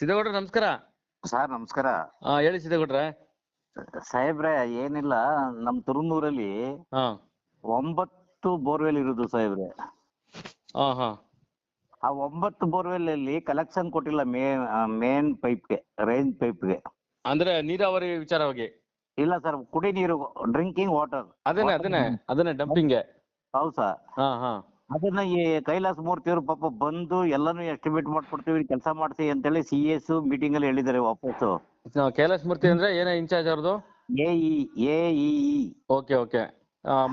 ಸಿದ್ದೇಗೌಡ್ರೆ ನಮಸ್ಕಾರ. ಸರ್ ನಮಸ್ಕಾರ. ಹಾ ಹೇಳಿ ಸಿದ್ದೇಗೌಡ್ರೆ ಸಾಹೇಬ್ರೆ ಏನಿಲ್ಲ ನಮ್ ತುರುನೂರಲ್ಲಿ ಹಾ. ಒಂಬತ್ತು ಬೋರ್ವೆಲ್ ಇರುದು ಸಾಹೇಬ್ರೆ. ಹಾ ಹಾ. ಆ ಒಂಬತ್ತು ಬೋರ್ವೆಲ್ ಅಲ್ಲಿ ಕಲೆಕ್ಷನ್ ಕೊಟ್ಟಿಲ್ಲ ಮೇ ಮೇನ್ ಪೈಪ್ಗೆ ರೇಂಜ್ ಪೈಪ್ಗೆ ಅಂದ್ರೆ ನೀರಾವರಿ ವಿಚಾರವಾಗಿ? ಇಲ್ಲ ಸರ್ ಕುಡಿ ನೀರು ಡ್ರಿಂಕಿಂಗ್ ವಾಟರ್ ಅದನ್ನೇ ಅದನ್ನೇ ಅದನ್ನೇ ಡಂಪಿಂಗ್ ಹೌದು ಸರ್. ಹಾ ಹಾ. ಅದನ್ನ ಈ ಕೈಲಾಸ ಮೂರ್ತಿಯವರು ಪಾಪ ಬಂದು ಎಲ್ಲಾನು ಎಸ್ಟಿಮೇಟ್ ಮಾಡ್ಕೊಡ್ತೀವಿ ಕೆಲಸ ಮಾಡ್ತೀವಿ ಅಂತೇಳಿ ಸಿ ಎಸ್ ಮೀಟಿಂಗ್ ಅಲ್ಲಿ ಹೇಳಿದ್ದಾರೆ ವಾಪಸ್ಸು. ಕೈಲಾಸ್ ಮೂರ್ತಿ ಅಂದ್ರೆ ಏನೇ ಇನ್ಚಾರ್ಜ್ ಅವ್ರದ್ದು A E A E okay okay.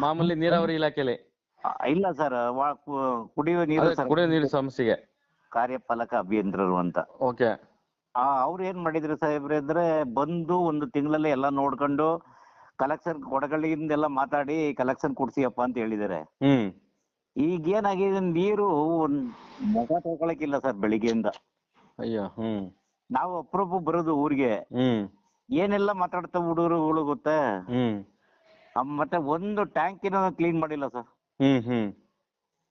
ಮಾಮೂಲಿ ನೀರಾವರಿ ಇಲಾಖೆಲಿ? ಇಲ್ಲ ಸರ್ ಕುಡಿಯುವ ನೀರು ಕುಡಿಯುವ ನೀರು ಸಮಸ್ಯೆಗೆ. ಕಾರ್ಯಪಾಲಕ ಅಭಿಯಂತರರು ಅಂತ. ಓಕೆ. ಆ ಅವ್ರು ಏನ್ ಮಾಡಿದ್ರು ಸಾಹೇಬ್ರೆ ಅಂದ್ರೆ ಬಂದು ಒಂದು ತಿಂಗಳಲ್ಲಿ ಎಲ್ಲ ನೋಡ್ಕೊಂಡು ಕಲೆಕ್ಷನ್ ಕೊಡಗಳಿಂದೆಲ್ಲ ಮಾತಾಡಿ ಕಲೆಕ್ಷನ್ ಕೊಡ್ಸಿಯಪ್ಪ ಅಂತ ಹೇಳಿದ್ದಾರೆ. ಹ್ಮ್. ಈಗ ಏನಾಗಿದೆ ನೀರು ಒಂದ್ ಮಗ ತಗೊಳಕಿಲ್ಲ ಸರ್ ಬೆಳಿಗ್ಗೆಯಿಂದ. ಅಯ್ಯೋ ಹ್ಮ್. ನಾವು ಅಪ್ರೂಪ ಬರೋದು ಊರಿಗೆ. ಹ್ಮ್. ಏನೆಲ್ಲ ಮಾತಾಡ್ತಾ ಹುಡುಗರುಗಳು ಗೊತ್ತಾ? ಹ್ಮ್. ಮತ್ತೆ ಒಂದು ಟ್ಯಾಂಕಿನ ಕ್ಲೀನ್ ಮಾಡಿಲ್ಲ ಸರ್. ಹ್ಮ್ ಹ್ಮ್.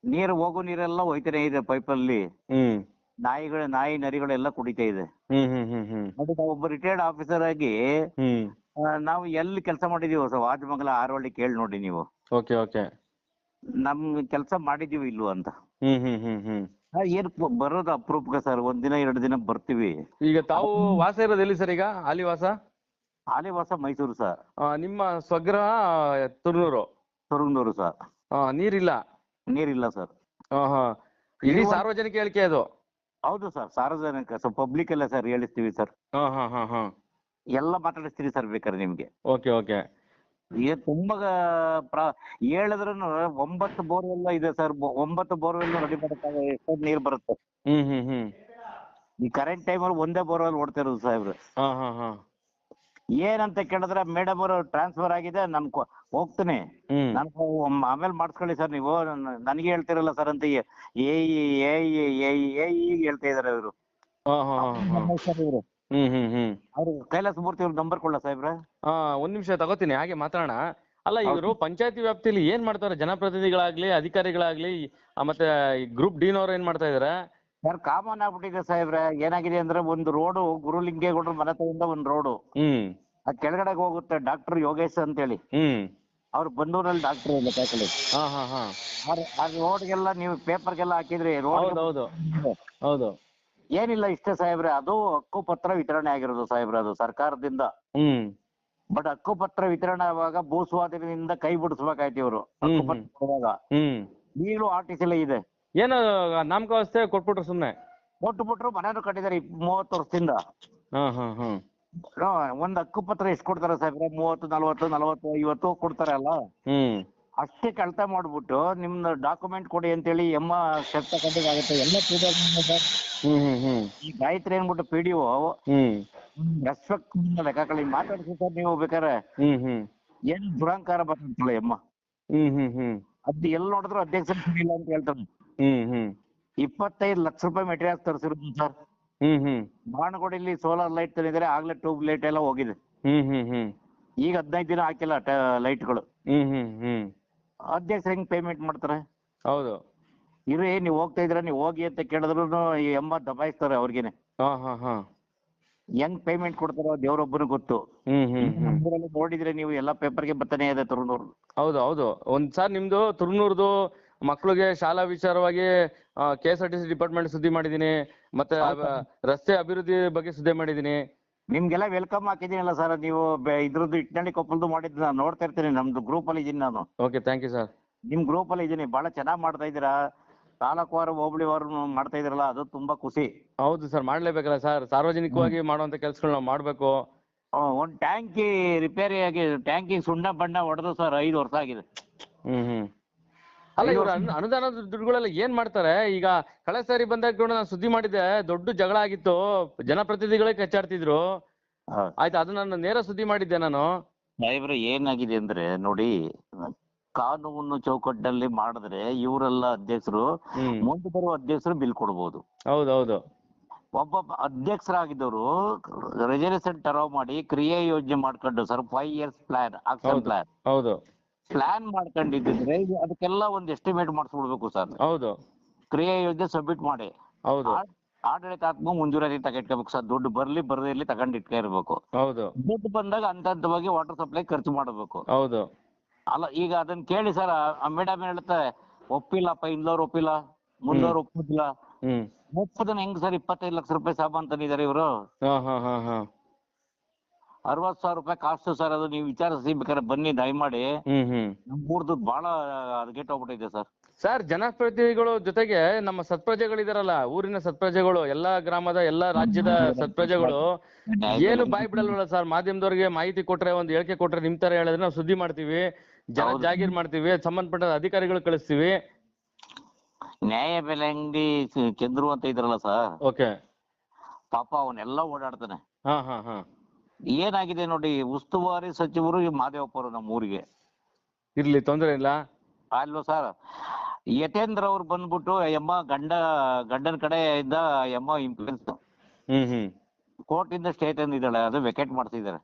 ನೀರು ಹೋಗೋ ನೀರೆಲ್ಲ ಹೋಯ್ತಾನೆ ಇದೆ ಪೈಪಲ್ಲಿ ಹ್ಮ್. ನಾಯಿಗಳು ನಾಯಿ ನರಿಗಳೆಲ್ಲ ಕುಡಿತಾ ಇದೆ. ಹ್ಮ್ ಹ್ಮ್ ಹ್ಮ್ ಹ್ಮ್. ಒಬ್ಬ ರಿಟೈರ್ಡ್ ಆಫೀಸರ್ ಆಗಿ ಹ್ಮ್. ಆ, ನಾವು ಎಲ್ಲಿ ಕೆಲಸ ಮಾಡಿದೀವಿ ಸರ್ ವಾಜಮಂಗಲ ಆರೋಳ್ಳಿ ಕೇಳಿ ನೋಡಿ ನೀವು. Okay okay. ನಮ್ ಕೆಲಸ ಮಾಡಿದೀವಿ ಇಲ್ವಾ ಅಂತ. ಹ್ಮ್ ಹ್ಮ್ ಹ್ಮ್ ಹ್ಮ್. ಆ, ಏನ್ ಪ- ಬರೋದು ಅಪರೂಪಕ್ಕೆ ಸರ್? ಒಂದ್ ದಿನ ಎರಡು ದಿನ ಬರ್ತೀವಿ. ಈಗ ತಾವು ವಾಸ ಇರೋದು ಎಲ್ಲಿ ಸರ್ ಈಗ? ಹಾಲಿ ವಾಸ ಆಲಿವಾಸ ಮೈಸೂರು ಸರ್. ಆ, ನಿಮ್ಮ ಸ್ವಗ್ರಹ ತುರ್ನೂರು. ತುರ್ನೂರು ಸರ್. ಆ, ನೀರಿಲ್ಲ? ನೀರಿಲ್ಲ ಸರ್. ಆ, ಹಾ. ಇಡೀ ಇರುವ- ಸಾರ್ವಜನಿಕ ಹೇಳಿಕೆ ಅದು? ಹೌದು ಸರ್ ಸಾರ್ವಜನಿಕ ಸರ್ ಪಬ್ಲಿಕ್ ಎಲ್ಲ ಸರ್ ಹೇಳಿಸ್ತೀವಿ ಸರ್. ಹಾ ಹಾ ಹಾ ಹಾ. ಎಲ್ಲ ಮಾತಾಡಿಸ್ತೀವಿ ಸರ್ ಬೇಕಾದ್ರೆ ನಿಮ್ಗೆ. Okay okay. ಏ ತುಂಬಾ ಪ್ರ ಹೇಳಿದ್ರು ಒಂಬತ್ತು ಬೋರ್ವೆಲ್ ಇದೆ ಸರ್ ಒಂಬತ್ತು ಬೋರ್ವೆಲ್ ರೆಡಿ ಮಾಡಕ್ಕಾಗ ಎಷ್ಟೊಂದು ನೀರು ಬರುತ್ತೆ ಹ್ಮ್ ಹ್ಮ್ ಹ್ಮ್ ಈ ಕರೆಂಟ್ ಟೈಮಲ್ಲಿ ಒಂದೇ ಬೋರ್ವೆಲ್ ಓಡ್ತಿರೋದು ಸಾಹೇಬ್ರು ಹಾ ಹಾ ಹಾ ಏನಂತ ಕೇಳಿದ್ರೆ ಮೇಡಮ್ ಅವರು ಟ್ರಾನ್ಸ್ಫರ್ ಆಗಿದೆ ನನ್ ಕೊ- ಹೋಗ್ತೀನಿ ಹ್ಮ್ ನಾನು ಆಮೇಲೆ ಮಾಡಿಸ್ಕೊಳ್ಳಿ ಸರ್ ನೀವು ನನ್- ನನಗೆ ಹೇಳ್ತಿರಲ್ಲ ಸರ್ ಅಂತ ಏ ಏ ಏ ಏ ಏ ಹೇಳ್ತಾ ಇದಾರೆ ಅವರು ಹಾ ಹಾ ಹಾ ಹಾ ಇವರು ಹ್ಮ್ ಹ್ಮ್ ಹ್ಮ್. ಅವರು ಕೈಲಾಸ ಮೂರ್ತಿ ಅವ್ರ ನಂಬರ್ ಕೊಡ್ಲಾ ಸಾಹೇಬ್ರ? ಹಾ ಒಂದ್ ನಿಮಿಷ ತಗೋತೀನಿ ಹಾಗೆ ಮಾತಾಡೋಣ. ಅಲ್ಲ ಇವರು ಪಂಚಾಯತಿ ವ್ಯಾಪ್ತಿಯಲ್ಲಿ ಏನ್ ಮಾಡ್ತಾರೆ? ಜನಪ್ರತಿನಿಧಿಗಳಾಗ್ಲಿ ಅಧಿಕಾರಿಗಳಾಗ್ಲಿ ಆ, ಮತ್ತೆ ಗ್ರೂಪ್ ಡೀನ್ ಅವ್ರು ಏನ್ ಮಾಡ್ತಾ ಇದಾರೆ? ಸರ್ ಕಾಮನ್ ಆಗ್ಬಿಟ್ಟಿದೆ ಸಾಹೇಬ್ರ. ಏನಾಗಿದೆ ಅಂದ್ರೆ ಒಂದು ರೋಡು ಗುರುಲಿಂಗೇಗೌಡರ ಮನೆ ತಗೊಂಡ ಒಂದು ರೋಡು ಹ್ಮ್. ಆ ಕೆಳಗಡೆ ಹೋಗುತ್ತೆ ಡಾಕ್ಟರ್ ಯೋಗೇಶ್ ಅಂತೇಳಿ. ಹ್ಮ್. ಅವ್ರು ಬಂದೂರಲ್ಲಿ ಡಾಕ್ಟರ್ ಇಲ್ಲ ಕಾಕಲಿ ಹಾ ಹಾ ಹಾ. ಆ ರೋಡ್ಗೆಲ್ಲ ನೀವು ಪೇಪರ್ಗೆಲ್ಲ ಹಾಕಿದ್ರಿ ರೋಡ್ ಹೌದು ಹೌದು. ಏನಿಲ್ಲ ಇಷ್ಟೇ ಸಾಹೇಬ್ರೆ ಅದು ಹಕ್ಕುಪತ್ರ ವಿತರಣೆ ಆಗಿರೋದು ಸಾಹೇಬ್ರೆ ಅದು ಸರ್ಕಾರದಿಂದ. ಹ್ಮ್. ಬಟ್ ಹಕ್ಕುಪತ್ರ ವಿತರಣೆ ಆಗುವಾಗ ಭೂ ಸ್ವಾಧೀನದಿಂದ ಕೈ ಬಿಡಿಸ್ಬೇಕಾಯ್ತು ಇವರು ಹಕ್ಕುಪತ್ರ ಕೊಡುವಾಗ. ಹ್ಮ್. ಈಗಲೂ ಆರ್ ಟಿ ಇದೆ. ಏನು ವ್ಯವಸ್ಥೆ ಕೊಟ್ಬಿಟ್ರು ಸುಮ್ನೆ. ಕೊಟ್ಬಿಟ್ರು ಮನೇನು ಕಟ್ಟಿದ್ದಾರೆ ಮೂವತ್ತು ವರ್ಷದಿಂದ. ಹಾ ಹಾ ಹಾ. ಆ, ಒಂದ್ ಹಕ್ಕುಪತ್ರ ಎಷ್ಟು ಕೊಡ್ತಾರೆ ಸಾಹೇಬ್ರೆ? ಮೂವತ್ತು ನಲವತ್ತು ನಲವತ್ತು ಐವತ್ತು ಕೊಡ್ತಾರೆ ಅಲ್ಲ? ಹ್ಮ್. ಅಷ್ಟೇ ಕಳ್ತ ಮಾಡ್ಬಿಟ್ಟು ನಿಮ್ದು ಡಾಕ್ಯುಮೆಂಟ್ ಕೊಡಿ ಅಂತೇಳಿ ಎಮ್ಮ ಶರ್ತ ಆಗುತ್ತೆ. ಎಲ್ಲ ಪೀಡಿಎಫ್ ಹ್ಮ್ ಹ್ಮ್ ಹ್ಮ್. ಈ ಗಾಯತ್ರಿ ಅನ್ಬಿಟ್ಟು ಪಿ ಡಿ ರೆಸ್ಪೆಕ್ಟ್ ಲೆಕ್ಕಕಳಿ ಮಾತಾಡ್ಸಿ ಸರ್ ನೀವು ಬೇಕಾದ್ರೆ. ಹ್ಮ್ ಹ್ಮ್. ಏನ್ ದುರಂಕಾರ ಬರ್ತಲ್ಲ ಎಮ್ಮ. ಹ್ಮ್ ಹ್ಮ್ ಹ್ಮ್. ಅದ್ ಎಲ್ಲಿ ನೋಡಿದ್ರು ಅಧ್ಯಕ್ಷ ಇಲ್ಲ ಅಂತ ಹೇಳ್ತಾನೆ. ಹ್ಮ್ ಹ್ಮ್. ಇಪ್ಪತ್ತೈದು ಲಕ್ಷ ರೂಪಾಯಿ ಮೆಟೀರಿಯಲ್ ತರಿಸಿರೋದು ಸರ್. ಹ್ಮ್ ಹ್ಮ್. ಬಾಣಗೋಡಿಲಿ ಸೋಲಾರ್ ಲೈಟ್ ತಂದಿದ್ದಾರೆ. ಆಗ್ಲೇ ಟ್ಯೂಬ್ ಲೈಟ್ ಎಲ್ಲ ಹೋಗಿದೆ. ಹ್ಮ್ ಹ್ಮ್ ಹ್ಮ್. ಈಗ ಹದಿನೈದು ದಿನ ಹಾಕಿಲ್ಲ ಲೈಟ್ಗಳು ಹ್ಮ್ ಹ್ಮ್ ಹ್ಮ್. ಅಧ್ಯಕ್ಷರು ಹೆಂಗ್ ಪೇಮೆಂಟ್ ಮಾಡ್ತಾರೆ? ಹೌದು. ಇರ್ರಿ ನೀವು ಹೋಗ್ತಾ ಇದ್ರ ನೀವು ಹೋಗಿ ಅಂತ ಕೇಳಿದ್ರು ಈ ಎಮ್ಮ ದಬಾಯಿಸ್ತಾರೆ ಅವ್ರಿಗೇನೆ. ಹಾ ಹಾ ಹಾ. ಹೆಂಗ್ ಪೇಮೆಂಟ್ ಕೊಡ್ತಾರೋ ದೇವ್ರೊಬ್ಬನು ಗೊತ್ತು. ಹ್ಮ್ ಹ್ಮ್ ಹ್ಮ್. ನಮ್ಮೂರಲ್ಲಿ ನೋಡಿದ್ರೆ ನೀವು ಎಲ್ಲ ಪೇಪರ್ಗೆ ಬರ್ತಾನೆ ಇದೆ ತುರುನೂರು ಹೌದು ಹೌದು. ಒಂದ್ ಸಾರ್ ನಿಮ್ದು ತುರ್ನೂರ್ದು ಮಕ್ಳಿಗೆ ಶಾಲಾ ವಿಚಾರವಾಗಿ K S R T C department ಸುದ್ದಿ ಮಾಡಿದೀನಿ ಮತ್ತೆ ರಸ್ತೆ ಅಭಿವೃದ್ಧಿ ಬಗ್ಗೆ ಸುದ್ದಿ ಮಾಡಿದೀನಿ ನಿಮ್ಗೆಲ್ಲ ವೆಲ್ಕಮ್ ಹಾಕಿದೀನಲ್ಲ ಸರ್ ನೀವು ಬೆ- ಇದ್ರದ್ದು ಇಟ್ನಳ್ಳಿ ಕೊಪ್ಪಲ್ದು ಮಾಡಿದ್ದು ನಾನು ನೋಡ್ತಾ ಇರ್ತೀನಿ. ನಮ್ದು ಗ್ರೂಪ್ ಅಲ್ಲಿ ಇದೀನಿ ನಾನು. ಓಕೆ ಥ್ಯಾಂಕ್ ಯು ಸರ್ ನಿಮ್ ಗ್ರೂಪ್ ಅಲ್ಲಿ ಇದೀನಿ. ಬಹಳ ಚೆನ್ನಾಗಿ ಮಾಡ್ತಾ ಇದ್ದೀರಾ? ತಾಲೂಕುವಾರು ಹೋಬಳಿವಾರು ಮಾಡ್ತಾ ಇದ್ರಲ್ಲ ಅದು ತುಂಬಾ ಖುಷಿ. ಹೌದು ಸರ್ ಮಾಡ್ಲೇಬೇಕಲ್ಲ ಸರ್ ಸಾರ್ವಜನಿಕವಾಗಿ ಮಾಡುವಂತ ಕೆಲಸಗಳು ನಾವು ಮಾಡ್ಬೇಕು. ಒಂದ್ ಟ್ಯಾಂಕಿ ರಿಪೇರಿ ಆಗಿ ಟ್ಯಾಂಕಿ ಸುಣ್ಣ ಬಣ್ಣ ಹೊಡೆದು ಸರ್ ಐದು ವರ್ಷ ಆಗಿದೆ. ಹ್ಮ್ ಹ್ಮ್. ಅಲ್ಲ ಇವ್ರ ಅನುದಾನದ ದುಡ್ಡುಗಳೆಲ್ಲ ಏನ್ ಮಾಡ್ತಾರೆ? ಈಗ ಕಳೆ ಸಾರಿ ಬಂದಾಗ ಕೂಡ ನಾನು ಸುದ್ದಿ ಮಾಡಿದ್ದೆ ದೊಡ್ಡ ಜಗಳ ಆಗಿತ್ತು ಜನಪ್ರತಿನಿಧಿಗಳೇ ಕಚ್ಚಾಡ್ತಿದ್ರು. ಆಯ್ತು ಅದು ನಾನು ನೇರ ಸುದ್ದಿ ಮಾಡಿದ್ದೆ ನಾನು. ಸಾಹೇಬ್ರೆ ಏನಾಗಿದೆ ಅಂದ್ರೆ ನೋಡಿ ಕಾನೂನು ಚೌಕಟ್ಟಿನಲ್ಲಿ ಮಾಡಿದ್ರೆ ಇವರೆಲ್ಲ ಅಧ್ಯಕ್ಷರು ಮುಂದೆ ಬರುವ ಅಧ್ಯಕ್ಷರು ಬಿಲ್ ಕೊಡ್ಬೋದು. ಹೌದೌದು. ಹೌದು ಒಬ್ಬೊಬ್ಬ ಅಧ್ಯಕ್ಷರಾಗಿದ್ದವರು ರೆಸಲ್ಯೂಷನ್ ಟರ್ವ್ ಮಾಡಿ ಕ್ರಿಯಾ ಯೋಜನೆ ಮಾಡ್ಕೊಂಡು sir five years plan action plan ಹೌದು. ಪ್ಲಾನ್ ಮಾಡ್ಕೊಂಡಿದ್ರೆ ಇದು ಅದಕ್ಕೆಲ್ಲ ಒಂದು ಎಸ್ಟಿಮೇಟ್ ಮಾಡಿಸ್ಬಿಡ್ಬೇಕು ಸರ್ ಹೌದು. ಕ್ರಿಯಾ ಯೋಜನೆ ಸಬ್ಮಿಟ್ ಮಾಡಿ. ಹೌದು. ಆ- ಆಡಳಿತಾತ್ಮಕ ಮುಂಜೂರಾತಿ ತಗೊಂಡಿಟ್ಕೋಬೇಕು ಸರ್ ದುಡ್ಡು ಬರ್ಲಿ ಬರದೇ ಇರ್ಲಿ ತಗೊಂಡು ಇರ್ಬೇಕು ಹೌದು. ದುಡ್ಡು ಬಂದಾಗ ಹಂತ ಹಂತವಾಗಿ ವಾಟರ್ ಸಪ್ಲೈ ಖರ್ಚು ಮಾಡಬೇಕು. ಹೌದು. ಅಲ್ಲ ಈಗ ಅದನ್ನ ಕೇಳಿ ಸರ್ ಮೇಡಮ್ ಹೇಳ್ತಾರೆ? ಒಪ್ಪಿಲ್ಲಪ್ಪ ಇಂದವ್ರು ಒಪ್ಪಿಲ್ಲ ಮುಂದವ್ರು ಒಪ್ಪುದಿಲ್ಲ ಹ್ಮ್. ಒಪ್ಪದನ್ನ ಹೆಂಗ್ ಸರ್ ಇಪ್ಪತ್ತೈದು ಲಕ್ಷ ರೂಪಾಯಿ ತಂದಿದ್ದಾರೆ ಇವರು. ಹಾ ಹಾ ಹಾ ಹಾ. ಅರವತ್ ಸಾವಿರ ರೂಪಾಯಿ ಕಾಸ್ಟ್ ಸರ್ ಅದು ನೀವು ವಿಚಾರಿಸಿ ಬೇಕಾದ್ರೆ ಬನ್ನಿ ದಯಮಾಡಿ. ಹ್ಮ್ ಹ್ಮ್. ನಮ್ ಊರ್ದು ಬಹಳ ಹೋಗ್ಬಿಟ್ಟಿದೆ ಸರ್. ಸರ್ ಜನಪ್ರತಿನಿಧಿಗಳು ಜೊತೆಗೆ ನಮ್ಮ ಸತ್ಪ್ರಜೆಗಳಿದಾರಲ್ಲ ಊರಿನ ಸತ್ಪ್ರಜೆಗಳು ಎಲ್ಲಾ ಗ್ರಾಮದ ಎಲ್ಲಾ ರಾಜ್ಯದ ಸತ್ಪ್ರಜೆಗಳು ಏನು ಬಾಯಿ ಬಿಡಲ್ವಲ್ಲ ಸರ್ ಮಾಧ್ಯಮದವ್ರಿಗೆ ಮಾಹಿತಿ ಕೊಟ್ರೆ ಒಂದು ಹೇಳಿಕೆ ಕೊಟ್ರೆ ನಿಮ್ ತರ ಹೇಳಿದ್ರೆ ನಾವು ಸುದ್ದಿ ಮಾಡ್ತೀವಿ ಜನ. ಜಾಗೀರ್ ಮಾಡ್ತೀವಿ ಸಂಬಂಧಪಟ್ಟ ಅಧಿಕಾರಿಗಳು ಕಳಿಸ್ತೀವಿ. ನ್ಯಾಯ ಬೆಲೆ ಅಂಗಡಿ ಚಂದ್ರು ಅಂತ ಇದ್ರಲ್ಲ ಸರ್. ಓಕೆ. ಪಾಪ ಅವನ್ನೆಲ್ಲ ಓಡಾಡ್ತಾನೆ. ಹಾ ಹಾ ಹಾ. ಏನಾಗಿದೆ ನೋಡಿ ಉಸ್ತುವಾರಿ ಸಚಿವರು ಈ ಮಾದೇವಪ್ಪರು ನಮ್ಮ ಊರಿಗೆ. ಇರ್ಲಿ ತೊಂದ್ರೆ ಇಲ್ಲ. ಅಲ್ವ ಸರ್ ಯತೇಂದ್ರ ಅವ್ರು ಬಂದ್ಬಿಟ್ಟು ಎಮ್ಮ ಗಂಡ ಗಂಡನ ಕಡೆಯಿಂದ ಎಮ್ಮ ಇನ್ಫ್ಲೂಯೆನ್ಸ್ ಹ್ಮ್ ಹ್ಮ್. ಕೋರ್ಟ್ ಇಂದ ಸ್ಟೇ ತಂದಿದ್ದಾಳೆ ಅದು ವೆಕೇಟ್ ಮಾಡ್ತಿದ್ದಾರೆ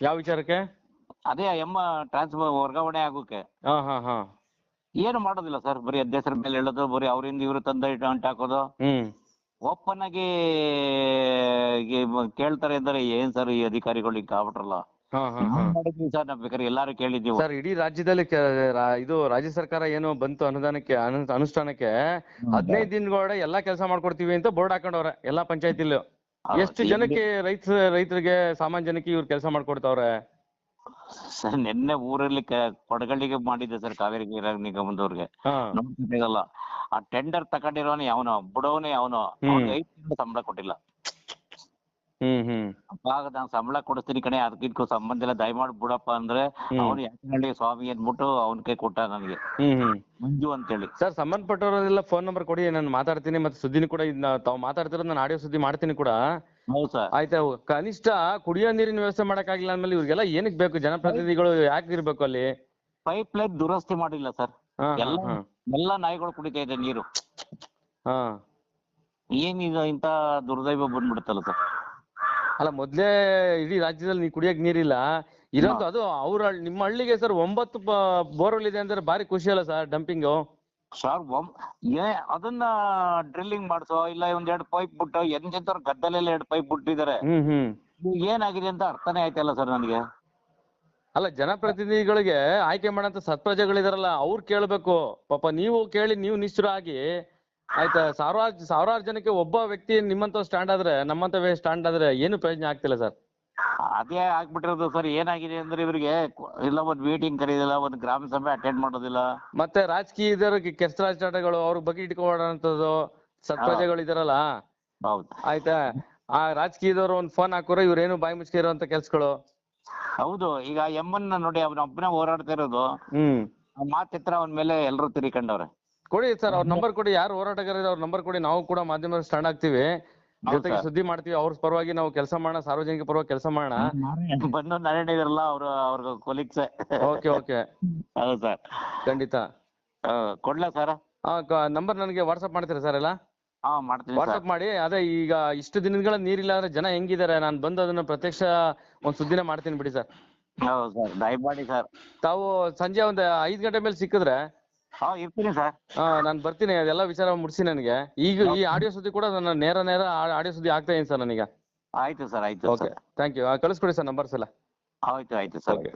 ಯಾವ ವಿಚಾರಕ್ಕೆ? ಅದೇ ಎಮ್ಮ ಟ್ರಾನ್ಸ್ಫರ್ ವರ್ಗಾವಣೆ ಆಗೋಕೆ. ಹಾ ಹಾ ಹಾ. ಏನು ಮಾಡೋದಿಲ್ಲ ಸರ್ ಬರೀ ಅಧ್ಯಕ್ಷರ ಮೇಲೆ ಹೇಳೋದು ಬರೀ ಅವರಿಂದ ಇವರು ತಂದ ಇಟ್ಟು ಅಂಟಾಕೋದು ಹ್ಮ್. ಓಪನ್ ಆಗಿ ಕೇಳ್ತಾರೆ ಅಂದ್ರೆ ಏನ್ ಸರ್ ಈ ಅಧಿಕಾರಿಗಳು ಹಿಂಗ್ ಆಗ್ಬಿಟ್ರಲ್ಲ? ಮಾಡಿದ್ವಿ ಸರ್ ನಾವ್ ಬೇಕಾದ್ರೆ ಎಲ್ಲಾರು ಕೇಳಿದ್ದೀವಿ. ಸರ್ ಇಡೀ ರಾಜ್ಯದಲ್ಲಿ ಕೆ- ರಾ- ಇದು ರಾಜ್ಯ ಸರ್ಕಾರ ಏನು ಬಂತು ಅನುದಾನಕ್ಕೆ ಅನು- ಅನುಷ್ಠಾನಕ್ಕೆ ಹದಿನೈದು ದಿನಗಳ ಎಲ್ಲಾ ಕೆಲಸ ಮಾಡ್ಕೊಡ್ತೀವಿ ಅಂತ ಬೋರ್ಡ್ ಹಾಕೊಂಡವ್ರೆ ಎಲ್ಲಾ ಪಂಚಾಯತಿಲು. ಎಷ್ಟು ಜನಕ್ಕೆ ರೈತ ರೈತರಿಗೆ ಸಾಮಾನ್ಯ ಜನಕ್ಕೆ ಇವ್ರು ಕೆಲಸ ಮಾಡ್ಕೊಡ್ತಾವ್ರೆ? ಸರ್ ನಿನ್ನೆ ಊರಲ್ಲಿ ಕ- ಕೊಡಗಳ್ಳಿಗೆ ಮಾಡಿದ್ದೆ ಸರ್ ಕಾವೇರಿ ನಿಗಮದವ್ರಿಗೆ. ಹಾ. ಆ ಟೆಂಡರ್ ತಗೊಂಡಿರೋನೆ ಅವನು ಬಿಡೋನೆ ಅವನು ಹ್ಮ್. ಐದು ತಿಂಗಳು ಸಂಬಳ ಕೊಟ್ಟಿಲ್ಲ. ಹ್ಮ್ ಹ್ಮ್. ನಾನ್ ಸಂಬಳ ಕೊಡಿಸ್ತೀನಿ ಕಣೆ ಅದಕ್ಕಿದ್ಕೂ ಸಂಬಂಧ ಇಲ್ಲ ದಯಮಾಡಿ ಬಿಡಪ್ಪ ಅಂದ್ರೆ ಅವ್ನು ಯಾಕೆ ಸ್ವಾಮಿ ಅಂದ್ಬಿಟ್ಟು ಅವನ ಕೈ ಕೊಟ್ಟ ನನಗೆ. ಮಂಜು ಅಂತ ಹೇಳಿ ಅಂತೇಳಿ. ಸರ್ ಸಂಬಂಧಪಟ್ಟವರೆಲ್ಲ ಫೋನ್ ನಂಬರ್ ಕೊಡಿ ನಾನು ಮಾತಾಡ್ತೀನಿ ಮತ್ತೆ ಸುದ್ದಿನ ಕೂಡ ತಾವ್ ಮಾತಾಡ್ತಿರೋದು ನಾನು ಆಡಿಯೋ ಸುದ್ದಿ ಮಾಡ್ತೀನಿ ಕೂಡ. ಆಯ್ತಾ ಕನಿಷ್ಠ ಕುಡಿಯೋ ನೀರಿನ ವ್ಯವಸ್ಥೆ ಮಾಡಕ್ಕಾಗಿಲ್ಲ ಅಂದ್ಮೇಲೆ ಇವ್ರಿಗೆಲ್ಲ ಏನಕ್ ಬೇಕು? ಜನಪ್ರತಿನಿಧಿಗಳು ಯಾಕೆ ಇರ್ಬೇಕು ಅಲ್ಲಿ? ಪೈಪ್ ಲೈನ್ ದುರಸ್ತಿ ಮಾಡಿಲ್ಲ ಸರ್. ಎಲ್ಲ ಹಾ. ಎಲ್ಲ ನಾಯಿಗಳು ಕುಡಿತಾ ಇದೆ ನೀರು. ಹಾ. ಏನಿದು ಇಂತ ದುರ್ದೈವ ಬಂದ್ಬಿಡುತ್ತಲ್ಲ ಸರ್? ಅಲ್ಲ ಮೊದ್ಲೇ ಇಡೀ ರಾಜ್ಯದಲ್ಲಿ ನೀ ಕುಡಿಯಕ್ ನೀರಿಲ್ಲ. ಇರೋದು ಅದು ಅವ್ರ ನಿಮ್ಮ ಹಳ್ಳಿಗೆ ಸರ್ ಒಂಬತ್ತು ಬೋರ್ವೆಲ್ ಇದೆ ಅಂದ್ರೆ ಭಾರಿ ಖುಷಿ ಅಲ್ಲ ಸರ್ ಡಂಪಿಂಗ್ ಸರ್ ಒಮ್ ಏ ಅದನ್ನ ಡ್ರಿಲ್ಲಿಂಗ್ ಮಾಡಿಸೋ ಇಲ್ಲ ಒಂದ್ ಎರಡು ಪೈಪ್ ಬಿಟ್ಟು ಎಂತೆಂತವ್ರ ಗದ್ದಲೆಲ್ಲ ಎರಡು ಪೈಪ್ ಬಿಟ್ಟಿದ್ದಾರೆ ಹ್ಮ್. ಏನಾಗಿದೆ ಅಂತ ಅರ್ಥನೇ ಆಯ್ತಲ್ಲ ಸರ್ ನನಗೆ. ಅಲ್ಲ ಜನಪ್ರತಿನಿಧಿಗಳಿಗೆ ಆಯ್ಕೆ ಮಾಡಂತ ಸತ್ಪ್ರಜೆಗಳಿದಾರಲ್ಲ ಅವ್ರು ಕೇಳ್ಬೇಕು. ಪಾಪ ನೀವು ಕೇಳಿ ನೀವು ನಿಷ್ಠುರಾಗಿ. ಆಯ್ತಾ ಸಾವಿರಾರು ಸಾವಿರಾರು ಜನಕ್ಕೆ ಒಬ್ಬ ವ್ಯಕ್ತಿ ನಿಮ್ಮಂತ ಸ್ಟ್ಯಾಂಡ್ ಆದ್ರೆ ನಮ್ಮಂತ ಸ್ಟ್ಯಾಂಡ್ ಆದ್ರೆ ಏನು ಪ್ರಯೋಜನ ಆಗ್ತಿಲ್ಲ ಸರ್? ಅದೇ ಆಗ್ಬಿಟ್ಟಿರೋದು ಸರ್ ಏನಾಗಿದೆ ಅಂದ್ರೆ ಇವ್ರಿಗೆ ಇಲ್ಲ ಒಂದ್ ಮೀಟಿಂಗ್ ಕರೀದಿಲ್ಲ ಒಂದ್ ಗ್ರಾಮ ಸಭೆ ಅಟೆಂಡ್ ಮಾಡೋದಿಲ್ಲ. ಮತ್ತೆ ರಾಜಕೀಯದವ್ರ ಕೆಟ್ಟ ರಾಜಕಾರಣಗಳು ಅವ್ರ ಬಗ್ಗೆ ಇಟ್ಕೊಳ್ಳೋಂಥದ್ದು ಸತ್ಪ್ರಜೆಗಳು ಇದಾರಲ್ಲ. ಹೌದು. ಆಯ್ತಾ ಆ ರಾಜಕೀಯದವ್ರು ಒಂದ್ ಫೋನ್ ಹಾಕೋರು ಇವ್ರೇನು ಬಾಯಿ ಮುಚ್ಕೆ ಅಂತ ಕೆಲ್ಸಗಳು? ಹೌದು ಈಗ ಎಮ್ಮನ್ನ ನೋಡಿ ಅವನ ಒಬ್ಬನೇ ಹೋರಾಡ್ತಾ ಇರೋದು ಹ್ಮ್. ಆ ಇತ್ರ ಅವನ ಮೇಲೆ ಎಲ್ಲರೂ ತಿರಿಕೊಂಡವ್ರೆ. ಕೊಡಿ ಸರ್ ಅವ್ರ ನಂಬರ್ ಕೊಡಿ ಯಾರು ಹೋರಾಟಗಾರ ಅವ್ರ ನಂಬರ್ ಕೊಡಿ ನಾವು ಕೂಡ ಮಾಧ್ಯಮ ಸ್ಟ್ಯಾಂಡ್ ಆಗ್ತೀವಿ. ಜೊತೆಗೆ ಸುದ್ದಿ ಮಾಡ್ತೀವಿ ಅವ್ರ ಪರವಾಗಿ ನಾವು ಕೆಲಸ ಮಾಡೋಣ ಸಾರ್ವಜನಿಕ ಪರವಾಗಿ ಕೆಲಸ ಮಾಡೋಣ. ಬಂದು ನಾರಾಯಣ ಇದ್ರಲ್ಲ ಅವ್ರ ಅವ್ರ ಕೊಲೀಗ್ಸ್ ಓಕೆ ಓಕೆ. ಹೌದು ಸರ್. ಖಂಡಿತ. ಕೊಡ್ಲಾ ಸರ್? ನಂಬರ್ ನನಗೆ ವಾಟ್ಸ್ಆಪ್ ಮಾಡ್ತೀರಾ ಸರ್ ಎಲ್ಲ? ಹಾ ಸರ್. ಮಾಡಿ ಅದೇ ಈಗ ಇಷ್ಟು ದಿನಗಳ ನೀರಿಲ್ಲ ಅಂದ್ರೆ ಜನ ಹೆಂಗಿದ್ದಾರೆ ನಾನು ಬಂದು ಅದನ್ನ ಪ್ರತ್ಯಕ್ಷ ಒಂದ್ ಸುದ್ದಿನ ಮಾಡ್ತೀನಿ ಬಿಡಿ ಸರ್. ಹೌದು ಸರ್ ದಯಮಾಡಿ ಸರ್. ತಾವು ಸಂಜೆ ಒಂದ್ ಐದ್ ಗಂಟೆ ಮೇಲೆ ಸಿಕ್ಕಿದ್ರೆ? ಹಾ ಇರ್ತೀನಿ ಸರ್. ನಾನು ಬರ್ತೀನಿ ಅದೆಲ್ಲ ವಿಚಾರ ಮುಗಿಸಿ ನನಗೆ. ಈಗ ಈ ಆಡಿಯೋ ಸುದ್ದಿ ಕೂಡ ನನ್ನ ನೇರ ನೇರ ಆಡಿಯೋ ಸುದ್ದಿ ಆಗ್ತಾ ಇದೀನಿ ಸರ್ ನನಗೆ? ಆಯ್ತು ಸರ್ ಆಯ್ತು ಓಕೆ ಸರ್. ಥ್ಯಾಂಕ್ ಯು ಕಳಿಸ್ಕೊಡಿ ಸರ್ ನಂಬರ್ಸ್ ಎಲ್ಲ. ಆಯ್ತು ಆಯ್ತು ಸರ್ ಓಕೆ